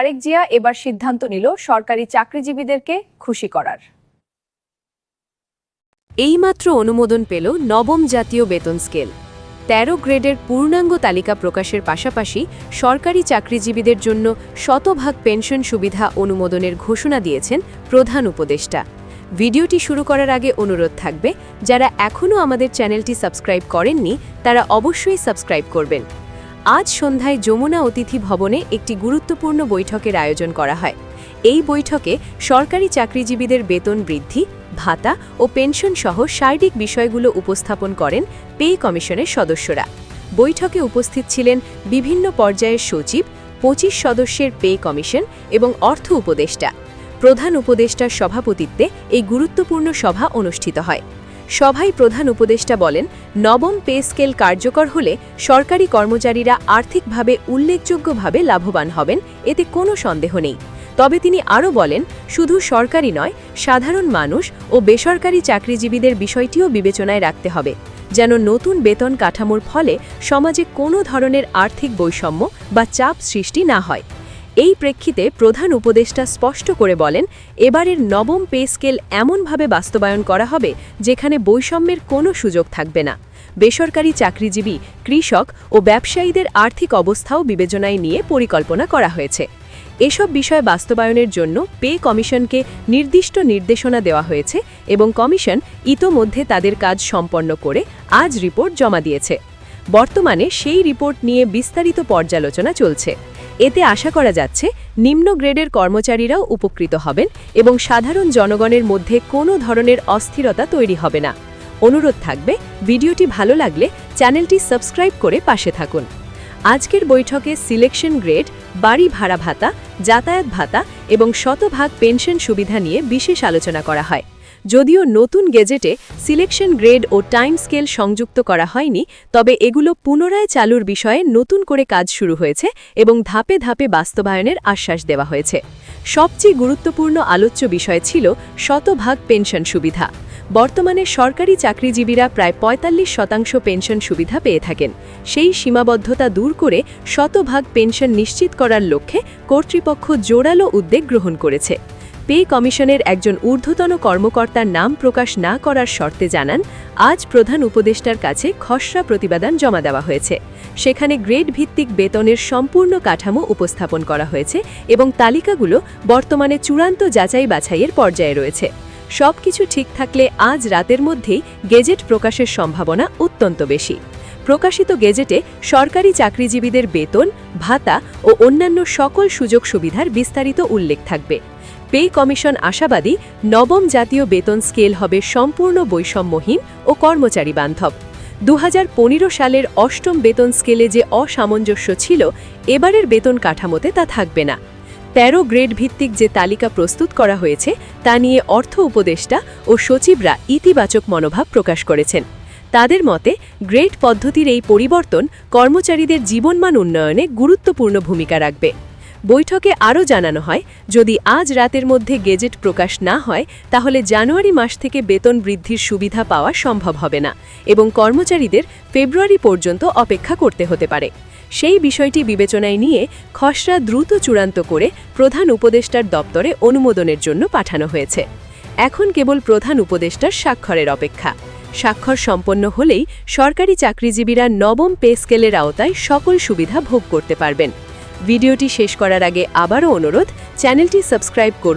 তারেক জিয়া এবার সিদ্ধান্ত নিল সরকারি চাকরিজীবীদেরকে খুশি করার। এইমাত্র অনুমোদন পেল নবম জাতীয় বেতন স্কেল। তেরো গ্রেডের পূর্ণাঙ্গ তালিকা প্রকাশের পাশাপাশি সরকারি চাকরিজীবীদের জন্য শতভাগ পেনশন সুবিধা অনুমোদনের ঘোষণা দিয়েছেন প্রধান উপদেষ্টা। ভিডিওটি শুরু করার আগে অনুরোধ থাকবে, যারা এখনও আমাদের চ্যানেলটি সাবস্ক্রাইব করেননি, তারা অবশ্যই সাবস্ক্রাইব করবেন। আজ সন্ধ্যায় যমুনা অতিথি ভবনে একটি গুরুত্বপূর্ণ বৈঠকের আয়োজন করা হয়। এই বৈঠকে সরকারি চাকরিজীবীদের বেতন বৃদ্ধি, ভাতা ও পেনশন সহ সার্বিক বিষয়গুলো উপস্থাপন করেন পে কমিশনের সদস্যরা। বৈঠকে উপস্থিত ছিলেন বিভিন্ন পর্যায়ের সচিব, পঁচিশ সদস্যের পে কমিশন এবং অর্থ উপদেষ্টা। প্রধান উপদেষ্টার সভাপতিত্বে এই গুরুত্বপূর্ণ সভা অনুষ্ঠিত হয়। সভায় প্রধান উপদেষ্টা বলেন, নবম পে স্কেল কার্যকর হলে সরকারি কর্মচারীরা আর্থিকভাবে উল্লেখযোগ্যভাবে লাভবান হবেন, এতে কোনো সন্দেহ নেই। তবে তিনি আরও বলেন, শুধু সরকারি নয়, সাধারণ মানুষ ও বেসরকারি চাকরিজীবীদের বিষয়টিও বিবেচনায় রাখতে হবে, যেন নতুন বেতন কাঠামোর ফলে সমাজে কোনো ধরনের আর্থিক বৈষম্য বা চাপ সৃষ্টি না হয়। এই প্রেক্ষিতে প্রধান উপদেষ্টা স্পষ্ট করে বলেন, এবারের নবম পে স্কেল এমনভাবে বাস্তবায়ন করা হবে যেখানে বৈষম্যের কোনো সুযোগ থাকবে না। বেসরকারি চাকরিজীবী, কৃষক ও ব্যবসায়ীদের আর্থিক অবস্থাও বিবেচনায় নিয়ে পরিকল্পনা করা হয়েছে। এসব বিষয় বাস্তবায়নের জন্য পে কমিশনকে নির্দিষ্ট নির্দেশনা দেওয়া হয়েছে এবং কমিশন ইতোমধ্যে তাদের কাজ সম্পন্ন করে আজ রিপোর্ট জমা দিয়েছে। বর্তমানে সেই রিপোর্ট নিয়ে বিস্তারিত পর্যালোচনা চলছে। এতে আশা করা যাচ্ছে নিম্ন গ্রেডের কর্মচারীরাও উপকৃত হবেন এবং সাধারণ জনগণের মধ্যে কোনো ধরনের অস্থিরতা তৈরি হবে না। অনুরোধ থাকবে, ভিডিওটি ভালো লাগলে চ্যানেলটি সাবস্ক্রাইব করে পাশে থাকুন। আজকের বৈঠকে সিলেকশন গ্রেড, বাড়ি ভাড়া ভাতা, যাতায়াত ভাতা এবং শতভাগ পেনশন সুবিধা নিয়ে বিশেষ আলোচনা করা হয়। যদিও নতুন গেজেটে সিলেকশন গ্রেড ও টাইম স্কেল সংযুক্ত করা হয়নি, তবে এগুলো পুনরায় চালুর বিষয়ে নতুন করে কাজ শুরু হয়েছে এবং ধাপে ধাপে বাস্তবায়নের আশ্বাস দেওয়া হয়েছে। সবচেয়ে গুরুত্বপূর্ণ আলোচ্য বিষয় ছিল শতভাগ পেনশন সুবিধা। বর্তমানে সরকারি চাকরিজীবীরা প্রায় ৪৫ শতাংশ পেনশন সুবিধা পেয়ে থাকেন। সেই সীমাবদ্ধতা দূর করে শতভাগ পেনশন নিশ্চিত করার লক্ষ্যে কর্তৃপক্ষ জোরালো উদ্যোগ গ্রহণ করেছে। পে কমিশনের একজন ঊর্ধ্বতন কর্মকর্তার নাম প্রকাশ না করার শর্তে জানান, আজ প্রধান উপদেষ্টার কাছে খসড়া প্রতিবেদন জমা দেওয়া হয়েছে। সেখানে গ্রেড ভিত্তিক বেতনের সম্পূর্ণ কাঠামো উপস্থাপন করা হয়েছে এবং তালিকাগুলো বর্তমানে চূড়ান্ত যাচাই বাছাইয়ের পর্যায়ে রয়েছে। সবকিছু ঠিক থাকলে আজ রাতের মধ্যেই গেজেট প্রকাশের সম্ভাবনা অত্যন্ত বেশি। প্রকাশিত গেজেটে সরকারি চাকরিজীবীদের বেতন, ভাতা ও অন্যান্য সকল সুযোগ সুবিধার বিস্তারিত উল্লেখ থাকবে। পে কমিশন আশাবাদী নবম জাতীয় বেতন স্কেল হবে সম্পূর্ণ বৈষম্যহীন ও কর্মচারী বান্ধব। দু হাজার পনেরো সালের অষ্টম বেতন স্কেলে যে অসামঞ্জস্য ছিল, এবারের বেতন কাঠামোতে তা থাকবে না। তেরো গ্রেড ভিত্তিক যে তালিকা প্রস্তুত করা হয়েছে, তা নিয়ে অর্থ উপদেষ্টা ও সচিবরা ইতিবাচক মনোভাব প্রকাশ করেছেন। তাদের মতে, গ্রেড পদ্ধতির এই পরিবর্তন কর্মচারীদের জীবনমান উন্নয়নে গুরুত্বপূর্ণ ভূমিকা রাখবে। বৈঠকে আরও জানানো হয়, যদি আজ রাতের মধ্যে গেজেট প্রকাশ না হয়, তাহলে জানুয়ারি মাস থেকে বেতন বৃদ্ধির সুবিধা পাওয়া সম্ভব হবে না এবং কর্মচারীদের ফেব্রুয়ারি পর্যন্ত অপেক্ষা করতে হতে পারে। সেই বিষয়টি বিবেচনায় নিয়ে খসড়া দ্রুত চূড়ান্ত করে প্রধান উপদেষ্টার দপ্তরে অনুমোদনের জন্য পাঠানো হয়েছে। এখন কেবল প্রধান উপদেষ্টার স্বাক্ষরের অপেক্ষা। স্বাক্ষর সম্পন্ন হলেই সরকারি চাকরিজীবীরা নবম পে স্কেলের আওতায় সকল সুবিধা ভোগ করতে পারবেন। ভিডিওটি শেষ করার আগে আবারও অনুরোধ চ্যানেলটি সাবস্ক্রাইব করুন।